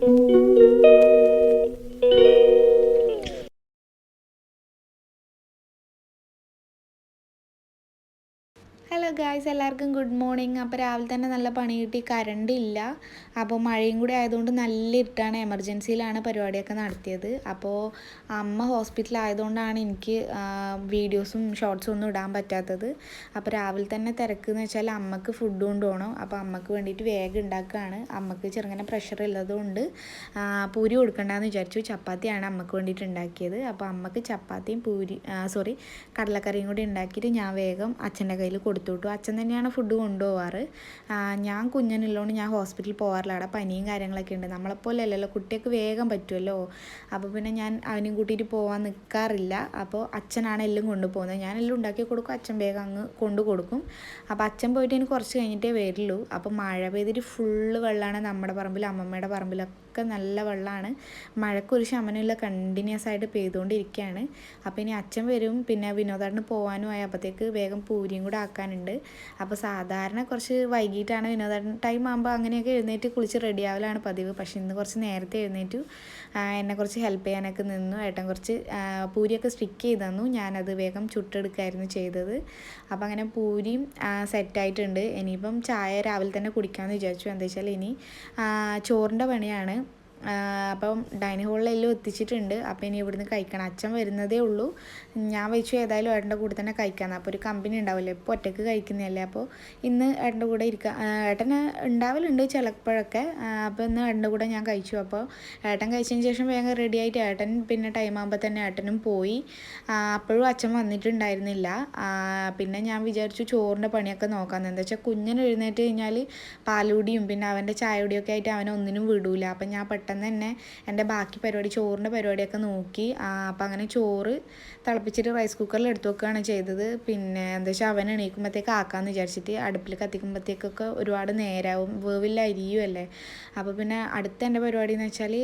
Thank you. Hello guys എല്ലാവർക്കും good morning അപ്പോൾ രാവിലെ തന്നെ നല്ല പണി കിട്ടി. കറണ്ട് ഇല്ല. അപ്പോൾ മഴയും കൂടി ആയതുകൊണ്ട് നല്ല ഇരുട്ടാണ്. എമർജൻസിയിലാണ് പരിപാടിയൊക്കെ നടത്തിയത്. അപ്പോൾ അമ്മ ഹോസ്പിറ്റലായതുകൊണ്ടാണ് എനിക്ക് വീഡിയോസും ഷോർട്സും ഒന്നും ഇടാൻ പറ്റാത്തത്. അപ്പോൾ രാവിലെ തന്നെ തിരക്ക് എന്ന് വെച്ചാൽ അമ്മയ്ക്ക് ഫുഡ് കൊണ്ടുപോകണം. അപ്പോൾ അമ്മയ്ക്ക് വേണ്ടിയിട്ട് വേഗം ഉണ്ടാക്കുകയാണ്. അമ്മയ്ക്ക് ചെറുങ്ങനെ പ്രഷർ ഉള്ളതുകൊണ്ട് പൂരി കൊടുക്കണ്ടെന്ന് വിചാരിച്ചു. ചപ്പാത്തിയാണ് അമ്മയ്ക്ക് വേണ്ടിയിട്ട് ഉണ്ടാക്കിയത്. അപ്പോൾ അമ്മയ്ക്ക് ചപ്പാത്തിയും പൂരി സോറി കടലക്കറിയും കൂടി ഉണ്ടാക്കിയിട്ട് ഞാൻ വേഗം അച്ഛന്റെ കയ്യിൽ കൊടുത്തു. കൊടുത്തു വിട്ടു അച്ഛൻ തന്നെയാണ് ഫുഡ് കൊണ്ടുപോവാറ്. ഞാൻ കുഞ്ഞനുള്ളതുകൊണ്ട് ഞാൻ ഹോസ്പിറ്റലിൽ പോകാറില്ല അവിടെ പനിയും കാര്യങ്ങളൊക്കെ ഉണ്ട്. നമ്മളെപ്പോലെ അല്ലല്ലോ കുട്ടിയൊക്കെ വേഗം പറ്റുമല്ലോ അപ്പോൾ പിന്നെ ഞാൻ അവനെയും കൂട്ടിയിട്ട് പോകാൻ നിൽക്കാറില്ല അപ്പോൾ അച്ഛനാണ് എല്ലാം കൊണ്ടുപോകുന്നത്. ഞാൻ എല്ലാം ഉണ്ടാക്കി കൊടുക്കും. അച്ഛൻ വേഗം അങ്ങ് കൊണ്ടു കൊടുക്കും. അപ്പോൾ അച്ഛൻ പോയിട്ട് എനിക്ക് കുറച്ച് കഴിഞ്ഞിട്ടേ വരുള്ളൂ. അപ്പോൾ മഴ പെയ്തിട്ട് ഫുള്ള് വെള്ളമാണ് നമ്മുടെ പറമ്പിൽ അമ്മമ്മയുടെ പറമ്പിലൊക്കെ നല്ല വെള്ളമാണ് മഴക്കൊരു ശമനമില്ല കണ്ടിന്യൂസ് ആയിട്ട് പെയ്തുകൊണ്ടിരിക്കുകയാണ് അപ്പോൾ ഇനി അച്ഛൻ വരും പിന്നെ വിനോദാട്ടിന് പോകാനും ആയി. അപ്പോഴത്തേക്ക് വേഗം പൂരിയും കൂടെ ആക്കാനുണ്ട്. അപ്പോൾ സാധാരണ കുറച്ച് വൈകിട്ടാണ് വിനോദം ടൈം ആകുമ്പോൾ അങ്ങനെയൊക്കെ എഴുന്നേറ്റ് കുളിച്ച് റെഡി ആവലാണ് പതിവ്. പക്ഷെ ഇന്ന് കുറച്ച് നേരത്തെ എഴുന്നേറ്റു. എന്നെ കുറച്ച് ഹെൽപ്പ് ചെയ്യാനൊക്കെ നിന്നു. ഏട്ടൻ കുറച്ച് പൂരിയൊക്കെ സ്റ്റിക്ക് ചെയ്ത് തന്നു. ഞാനത് വേഗം ചുട്ടെടുക്കായിരുന്നു ചെയ്തത്. അപ്പോൾ അങ്ങനെ പൂരിയും സെറ്റായിട്ടുണ്ട് ഇനിയിപ്പം ചായ രാവിലെ തന്നെ കുടിക്കാമെന്ന് വിചാരിച്ചു. എന്താ വെച്ചാൽ ഇനി ചോറിന്റെ പണിയാണ്. അപ്പം ഡൈനിങ് ഹോളിലെല്ലാം എത്തിച്ചിട്ടുണ്ട്. അപ്പം ഇനി ഇവിടുന്ന് കഴിക്കണം. അച്ഛൻ വരുന്നതേ ഉള്ളൂ. ഞാൻ വെച്ചു ഏതായാലും ഏട്ടന്റെ കൂടെ തന്നെ കഴിക്കാമെന്ന്. അപ്പോൾ ഒരു കമ്പനി ഉണ്ടാവില്ലേ? ഇപ്പോൾ ഒറ്റയ്ക്ക് കഴിക്കുന്നതല്ലേ? അപ്പോൾ ഇന്ന് ഏട്ടന്റെ കൂടെ ഇരിക്കുക ഏട്ടന് ഉണ്ടാവലുണ്ട് ചിലപ്പോഴൊക്കെ. അപ്പോൾ ഇന്ന് ഏട്ടന്റെ കൂടെ ഞാൻ കഴിച്ചു. അപ്പോൾ ഏട്ടൻ കഴിച്ചതിന് ശേഷം വേഗം റെഡി ആയിട്ട് ഏട്ടൻ പിന്നെ ടൈം ആകുമ്പോൾ തന്നെ ഏട്ടനും പോയി. അപ്പോഴും അച്ഛൻ വന്നിട്ടുണ്ടായിരുന്നില്ല. പിന്നെ ഞാൻ വിചാരിച്ചു ചോറിന്റെ പണിയൊക്കെ നോക്കാമെന്ന് എന്താ വെച്ചാൽ കുഞ്ഞിന് എഴുന്നേറ്റ് കഴിഞ്ഞാൽ പാലുടിയും പിന്നെ അവന്റെ ചായയുടിയൊക്കെ ആയിട്ട് അവനെ ഒന്നിനും വിടൂല. അപ്പം ഞാൻ പെട്ടെന്ന് പെട്ടെന്ന് തന്നെ എന്റെ ബാക്കി പരിപാടി ചോറിന്റെ പരിപാടിയൊക്കെ നോക്കി. അപ്പം അങ്ങനെ ചോറ് തിളപ്പിച്ചിട്ട് റൈസ് കുക്കറിൽ എടുത്തു വെക്കുകയാണ് ചെയ്തത്. പിന്നെ എന്താ വെച്ചാൽ അവൻ എണീക്കുമ്പോഴത്തേക്ക് ആക്കാമെന്ന് വിചാരിച്ചിട്ട് അടുപ്പിൽ കത്തിക്കുമ്പോഴത്തേക്കൊക്കെ ഒരുപാട് നേരാവും വേവില്ല അരിയുമല്ലേ അപ്പോൾ പിന്നെ അടുത്ത എന്റെ പരിപാടി എന്ന് വെച്ചാൽ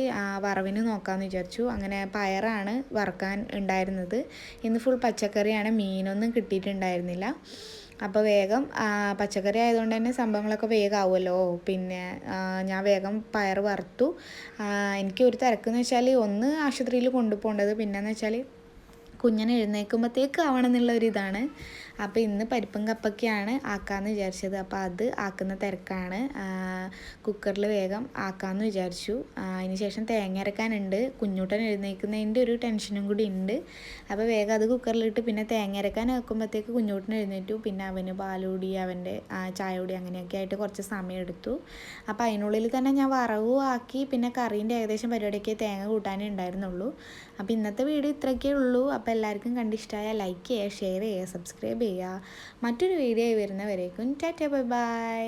വറവിന് നോക്കാമെന്ന് വിചാരിച്ചു. അങ്ങനെ പയറാണ് വറക്കാൻ ഉണ്ടായിരുന്നത്. ഇന്ന് ഫുൾ പച്ചക്കറിയാണ് മീനൊന്നും കിട്ടിയിട്ടുണ്ടായിരുന്നില്ല. അപ്പോൾ വേഗം പച്ചക്കറി ആയതുകൊണ്ട് തന്നെ സംഭവങ്ങളൊക്കെ വേഗം ആവുമല്ലോ പിന്നെ ഞാൻ വേഗം പയർ വറുത്തു. എനിക്ക് ഒരു തിരക്കെന്ന് വെച്ചാൽ ഒന്ന് ആശുപത്രിയിൽ കൊണ്ടുപോകേണ്ടത് പിന്നെയെന്ന് വെച്ചാൽ കുഞ്ഞിനെ എഴുന്നേൽക്കുമ്പോഴത്തേക്ക് ആവണം എന്നുള്ള ഒരു ഇതാണ് അപ്പോൾ ഇന്ന് പരിപ്പും കപ്പൊക്കെയാണ് ആക്കാമെന്ന് വിചാരിച്ചത്. അപ്പോൾ അത് ആക്കുന്ന തിരക്കാണ്. കുക്കറിൽ വേഗം ആക്കാമെന്ന് വിചാരിച്ചു. അതിന് ശേഷം തേങ്ങ അരക്കാനുണ്ട്. കുഞ്ഞൂട്ടൻ എഴുന്നേൽക്കുന്നതിന്റെ ഒരു ടെൻഷനും കൂടി ഉണ്ട്. അപ്പോൾ വേഗം അത് കുക്കറിലിട്ട് പിന്നെ തേങ്ങ അരക്കാൻ വെക്കുമ്പോഴത്തേക്ക് കുഞ്ഞൂട്ടൻ എഴുന്നേറ്റു. പിന്നെ അവന് പാലുകൂടി അവന്റെ ചായകൂടി അങ്ങനെയൊക്കെ ആയിട്ട് കുറച്ച് സമയം എടുത്തു. അപ്പോൾ അതിനുള്ളിൽ തന്നെ ഞാൻ വറവും ആക്കി പിന്നെ കറീന്റെ ഏകദേശം പരിപാടിയൊക്കെ തേങ്ങ കൂട്ടാനേ ഉണ്ടായിരുന്നുള്ളൂ. അപ്പോൾ ഇന്നത്തെ വീട് ഇത്രയൊക്കെ ഉള്ളൂ. അപ്പോൾ എല്ലാവർക്കും കണ്ടിഷ്ടമായ ലൈക്ക് ചെയ്യുക ഷെയർ ചെയ്യുക സബ്സ്ക്രൈബ് ചെയ്യുക. മറ്റൊരു വീഡിയോ വരുന്നവരേക്കും ടാറ്റ ബൈ ബൈ